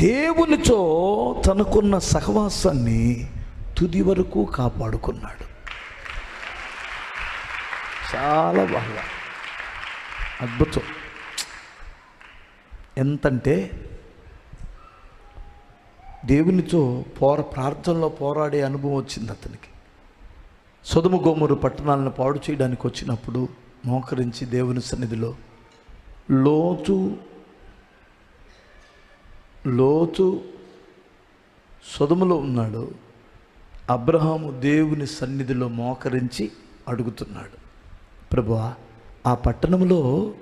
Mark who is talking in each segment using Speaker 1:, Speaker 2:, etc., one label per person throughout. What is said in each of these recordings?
Speaker 1: దేవునితో తనకున్న సహవాసాన్ని తుది వరకు కాపాడుకున్నాడు. చాలా బాగా. అద్భుతం. ఎంతంటే దేవునితో పోర ప్రార్థనలో పోరాడే అనుభవం వచ్చింది అతనికి. సొదుము గోమురు పట్టణాలను పాడు చేయడానికి వచ్చినప్పుడు మోకరించి దేవుని సన్నిధిలో లోతు లోతు సొదుములో ఉన్నాడు. అబ్రహాము దేవుని సన్నిధిలో మోకరించి అడుగుతున్నాడు. ప్రభువా ఆ పట్టణంలో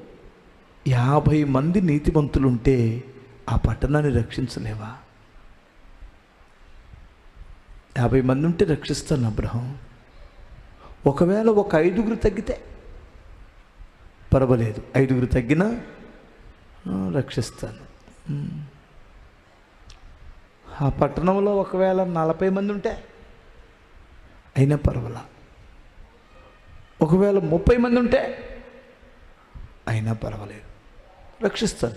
Speaker 1: యాభై మంది నీతిమంతులుంటే ఆ పట్టణాన్ని రక్షించలేవా? యాభై మంది ఉంటే రక్షిస్తాను అబ్రహం. ఒకవేళ ఒక ఐదుగురు తగ్గితే పర్వాలేదు. ఐదుగురు తగ్గినా రక్షిస్తాను. ఆ పట్టణంలో ఒకవేళ నలభై మంది ఉంటే అయినా పర్వాలా? ఒకవేళ ముప్పై మంది ఉంటే అయినా పర్వాలేదు. రక్షిస్తాను.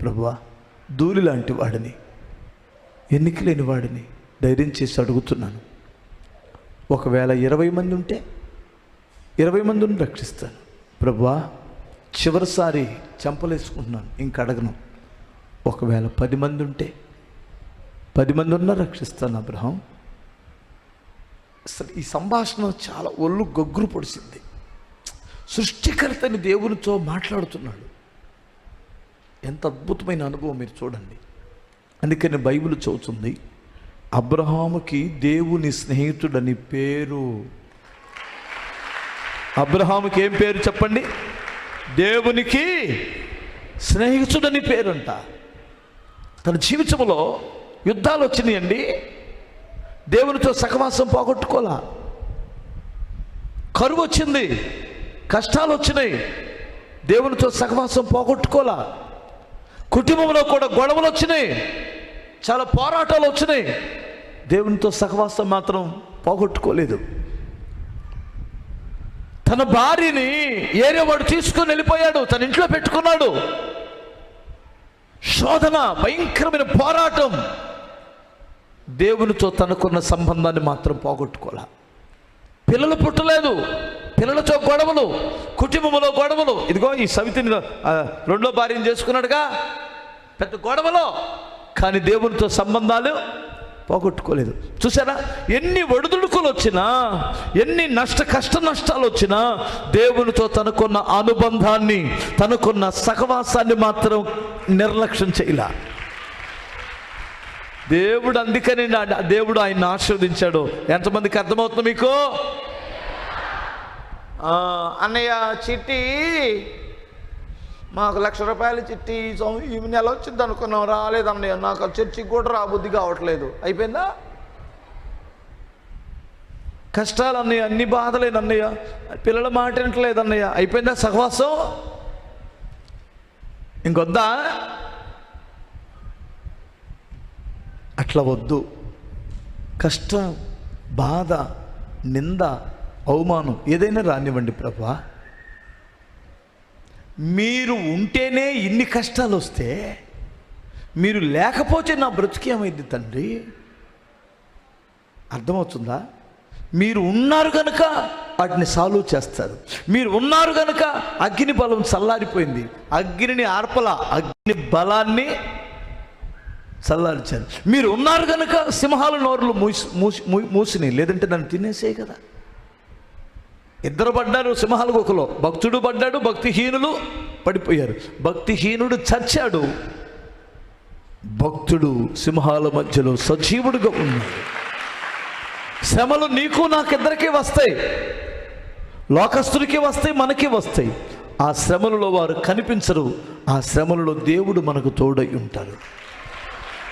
Speaker 1: ప్రభువా ధూళి లాంటి వాడిని ఎన్నిక లేని వాడిని ధైర్యం చేసి అడుగుతున్నాను. ఒకవేళ ఇరవై మంది ఉంటే ఇరవై మందిని రక్షిస్తాను. ప్రభువా చివరిసారి చంపలేసుకుంటున్నాను. ఇంక అడగను. ఒకవేళ పది మంది ఉంటే పది మంది ఉన్నా రక్షిస్తాను అబ్రహం. అసలు ఈ సంభాషణ చాలా ఒళ్ళు గొగ్గురు పొడిసింది సృష్టికర్తని దేవునితో మాట్లాడుతున్నాడు. ఎంత అద్భుతమైన అనుభవం మీరు చూడండి. అందుకని బైబిల్ చదువుతుంది అబ్రహాముకి దేవుని స్నేహితుడని పేరు. అబ్రహాముకి ఏం పేరు చెప్పండి? దేవునికి స్నేహితుడని పేరంట. తన జీవితంలో యుద్ధాలు వచ్చినాయండి. దేవునితో సహవాసం పోగొట్టుకోలా కరువు వచ్చింది. కష్టాలు వచ్చినాయి. దేవునితో సహవాసం పోగొట్టుకోలా కుటుంబంలో కూడా గొడవలు వచ్చినాయి. చాలా పోరాటాలు వచ్చినాయి. దేవునితో సహవాసం మాత్రం పోగొట్టుకోలేదు. తన భార్యని ఏరే వాడు తీసుకుని వెళ్ళిపోయాడు. తన ఇంట్లో పెట్టుకున్నాడు. శోధన భయంకరమైన పోరాటం. దేవునితో తనకున్న సంబంధాన్ని మాత్రం పోగొట్టుకోలే పిల్లలు పుట్టలేదు. పిల్లలతో గొడవలు కుటుంబంలో గొడవలు. ఇదిగో ఈ సవితిని రెండో భార్యను చేసుకున్నాడుగా. పెద్ద గొడవలో. కానీ దేవునితో సంబంధాలు పోగొట్టుకోలేదు. చూసారా ఎన్ని ఒడిదుడుకులు వచ్చినా ఎన్ని నష్ట కష్ట నష్టాలు వచ్చినా దేవునితో తనకున్న అనుబంధాన్ని తనకున్న సహవాసాన్ని మాత్రం నిర్లక్ష్యం చేయలే? దేవుడు అందుకని దేవుడు ఆయన ఆశీర్వదించాడు. ఎంతమందికి అర్థమవుతుంది మీకు? అన్నయ్య చిట్టి. మాకు లక్ష రూపాయలు చిట్టి ఈ ఈ నెల వచ్చింది అనుకున్నాం. రాలేదు అన్నయ్య. నాకు ఆ చర్చికి కూడా రాబుద్ది కావట్లేదు. అయిపోయిందా? కష్టాలు అన్నయ్య అన్ని బాధలేదు అన్నయ్య. పిల్లల మాట వింటలేదు అన్నయ్య. అయిపోయిందా సహవాసం? ఇంకొద్దా? అట్లా వద్దు. కష్టం బాధ నింద అవమానం ఏదైనా రానివ్వండి ప్రభా. మీరు ఉంటేనే ఇన్ని కష్టాలు వస్తే మీరు లేకపోతే నా బ్రతుకేమైంది తండ్రి? అర్థమవుతుందా? మీరు ఉన్నారు కనుక వాటిని సాల్వ్ చేస్తారు. మీరు ఉన్నారు కనుక అగ్ని బలం చల్లారిపోయింది. అగ్నిని ఆర్పల అగ్ని బలాన్ని చల్లార్చారు. మీరు ఉన్నారు కనుక సింహాల నోరులు మూసి మూసి మూ- మూసినాయి లేదంటే నన్ను తినేసే కదా. ఇద్దరు పడ్డారు సింహాల గుకలో భక్తుడు పడ్డాడు భక్తిహీనులు పడిపోయారు. భక్తిహీనుడు చచ్చాడు. భక్తుడు సింహాల మధ్యలో సజీవుడుగా ఉన్నాడు. శ్రమలు నీకు నాకిద్దరికీ వస్తాయి. లోకస్తుడికి వస్తాయి మనకి వస్తాయి. ఆ శ్రమలలో వారు కనిపించరు. ఆ శ్రమలలో దేవుడు మనకు తోడై ఉంటాడు.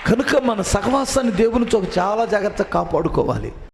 Speaker 1: కనుక మన సహవాసాన్ని దేవునితో చాలా జాగ్రత్తగా కాపాడుకోవాలి.